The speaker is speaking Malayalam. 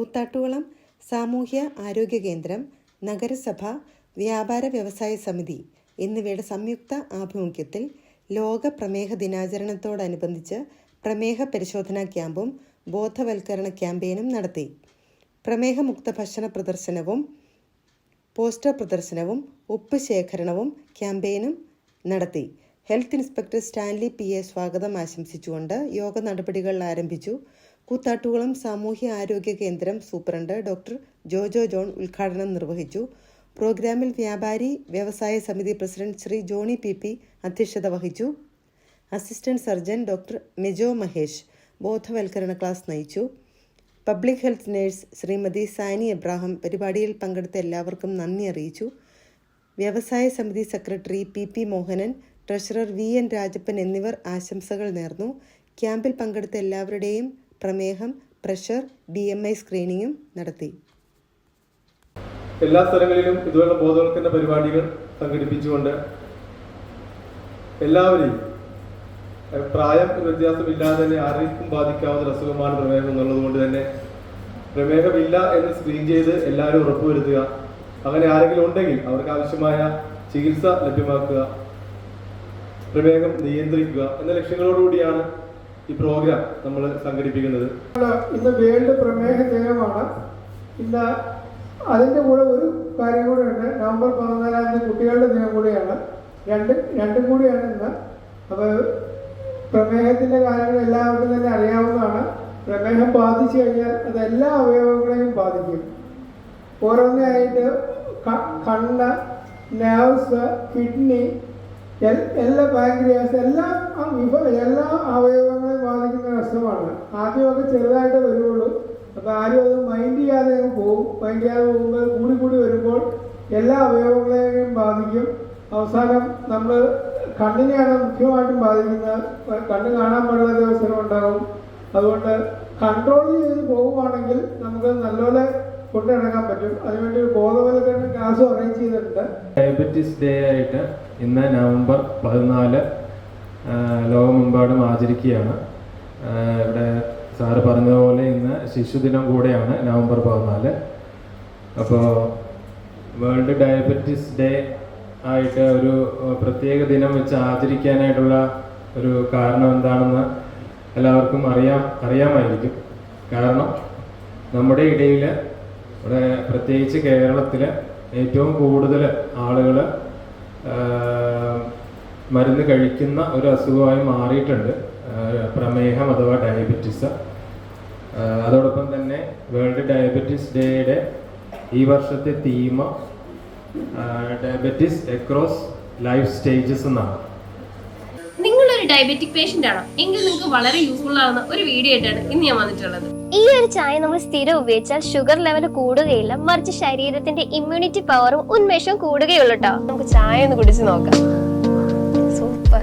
കൂത്താട്ടുകുളം സാമൂഹ്യ ആരോഗ്യ കേന്ദ്രം നഗരസഭ വ്യാപാര വ്യവസായ സമിതി എന്നിവയുടെ സംയുക്ത ആഭിമുഖ്യത്തിൽ ലോക പ്രമേഹ ദിനാചരണത്തോടനുബന്ധിച്ച് പ്രമേഹ പരിശോധനാ ക്യാമ്പും ബോധവൽക്കരണ ക്യാമ്പയിനും നടത്തി. പ്രമേഹമുക്ത ഭക്ഷണ പ്രദർശനവും പോസ്റ്റർ പ്രദർശനവും ഉപ്പ് ശേഖരണവും ക്യാമ്പയിനും നടത്തി. Health inspector Stanley P A സ്വാഗതം ആശംസിച്ചുകൊണ്ട് യോഗ നടപടികൾ ആരംഭിച്ചു. കൂത്താട്ടുകുളം സാമൂഹ്യ ആരോഗ്യ കേന്ദ്രം സൂപ്രണ്ട് ഡോക്ടർ ജോജോ ജോൺ ഉദ്ഘാടനം നിർവഹിച്ചു. പ്രോഗ്രാമിൽ വ്യാപാരി വ്യവസായ സമിതി president Shri Johny P P അധ്യക്ഷത വഹിച്ചു. Assistant surgeon doctor Mejo Mahesh ബോധവൽക്കരണ ക്ലാസ് നയിച്ചു. Public health nurse Shrimati Sani Ebrahim പരിപാടിയിൽ പങ്കെടുത്ത എല്ലാവർക്കും നന്ദി അറിയിച്ചു. വ്യവസായ സമിതി secretary P P Mohanan treasurer V N Rajappan എന്നിവർ ആശംസകൾ നേർന്നു. ക്യാമ്പിൽ പങ്കെടുത്ത എല്ലാവരുടെയും പ്രമേഹം പ്രഷർ ബി എം ഐ സ്ക്രീനിങ്ങും നടത്തി. എല്ലാ സ്ഥലങ്ങളിലും ഇതുപോലുള്ള ബോധവൽക്കരണ പരിപാടികൾ സംഘടിപ്പിച്ചുകൊണ്ട് എല്ലാവരെയും പ്രായം വ്യത്യാസമില്ലാതെ തന്നെ ആർക്കും ബാധിക്കാവുന്ന ഒരു അസുഖമാണ് പ്രമേഹം എന്നുള്ളത് കൊണ്ട് തന്നെ പ്രമേഹമില്ല എന്ന് സ്ക്രീൻ ചെയ്ത് എല്ലാവരും ഉറപ്പുവരുത്തുക അങ്ങനെ ആരെങ്കിലും ഉണ്ടെങ്കിൽ അവർക്ക് ആവശ്യമായ ചികിത്സ ലഭ്യമാക്കുക. പ്രമേഹം നിയന്ത്രിക്കുക എന്ന ലക്ഷ്യങ്ങളോടുകൂടിയാണ് ഈ പ്രോഗ്രാം നമ്മൾ സംഘടിപ്പിക്കുന്നത്. ഇന്ന് വേൾഡ് പ്രമേഹ ദിനമാണ്. ഇന്ന് അതിന്റെ കൂടെ ഒരു കാര്യം കൂടെ ഉണ്ട്. നവംബർ പതിനാലാം തീയതി കുട്ടികളുടെ ദിനം കൂടിയാണ്. രണ്ട് രണ്ടും കൂടിയാണ് ഇന്ന്. അപ്പോൾ പ്രമേഹത്തിന്റെ കാര്യങ്ങൾ എല്ലാവർക്കും തന്നെ അറിയാവുന്നതാണ്. പ്രമേഹം ബാധിച്ചു കഴിഞ്ഞാൽ അത് എല്ലാ അവയവങ്ങളെയും ബാധിക്കും. ഓരോന്നായിട്ട് കണ്ണ് നേഴ്സ് കിഡ്നി എല്ലാ പാൻക്രിയാസ് എല്ലാ എല്ലാ അവയവങ്ങളെയും അസുഖമാണ് ആദ്യമൊക്കെ ചെറുതായിട്ട് വരുള്ളൂ അപ്പോൾ ആരും അത് മൈൻഡ് ചെയ്യാതെ പോകും മൈൻഡ് ചെയ്യാതെ പോകുമ്പോൾ കൂടി കൂടി വരുമ്പോൾ എല്ലാ അവയവങ്ങളെയും ബാധിക്കും. അവസാനം നമ്മൾ കണ്ണിനെയാണ് മുഖ്യമായിട്ടും ബാധിക്കുന്നത്. കണ്ണ് കാണാൻ പാടില്ലാത്ത അവസരം ഉണ്ടാകും. അതുകൊണ്ട് കൺട്രോൾ ചെയ്ത് പോവുകയാണെങ്കിൽ നമുക്ക് നല്ലപോലെ കൊണ്ടു നടക്കാൻ പറ്റും. അതിനുവേണ്ടി ഒരു ബോധവൽക്കരണ ക്ലാസ് അറേഞ്ച് ചെയ്തിട്ടുണ്ട്. ഡയബറ്റിസ് ഡേ ആയിട്ട് ഇന്ന് നവംബർ പതിനാല് ലോകമെമ്പാടും ആചരിക്കുകയാണ്. ഇവിടെ സാറ് പറഞ്ഞതുപോലെ ഇന്ന് ശിശുദിനം കൂടെയാണ് നവംബർ പതിനാല്. അപ്പോൾ വേൾഡ് ഡയബറ്റിസ് ഡേ ആയിട്ട് ഒരു പ്രത്യേക ദിനം വെച്ച് ആചരിക്കാനായിട്ടുള്ള ഒരു കാരണം എന്താണെന്ന് എല്ലാവർക്കും അറിയാം അറിയാമായിരിക്കും. കാരണം നമ്മുടെ ഇടയിൽ ഇവിടെ പ്രത്യേകിച്ച് കേരളത്തിൽ ഏറ്റവും കൂടുതൽ ആളുകൾ മരുന്ന് കഴിക്കുന്ന ഒരു അസുഖമായി മാറിയിട്ടുണ്ട്. പ്രമേഹം അഥവാ ഡയബറ്റിസ്. അതോടൊപ്പം തന്നെ വേൾഡ് ഡയബറ്റിസ് ഡേയുടെ ഈ വർഷത്തെ theme diabetes across life stages എന്നാണ്. നിങ്ങളൊരു ഡയബറ്റിക് പേഷ്യന്റ് ആണോ? എങ്കിൽ നിങ്ങൾക്ക് വളരെ യൂസ്ഫുൾ ആവുന്ന ഒരു വീഡിയോ ആയിട്ടാണ് ഇന്ന് ഞാൻ വന്നിട്ടുള്ളത്. ഈ ഒരു ചായ നമ്മൾ സ്ഥിരം ഉപയോഗിച്ചാൽ ഷുഗർ ലെവൽ കൂടുകയില്ല മറിച്ച് ശരീരത്തിന്റെ ഇമ്മ്യൂണിറ്റി പവറും ഉന്മേഷവും കൂടുകയുള്ളൂ കേട്ടോ നമുക്ക് ചായ ഒന്ന് കുടിച്ചു നോക്കാം. സൂപ്പർ.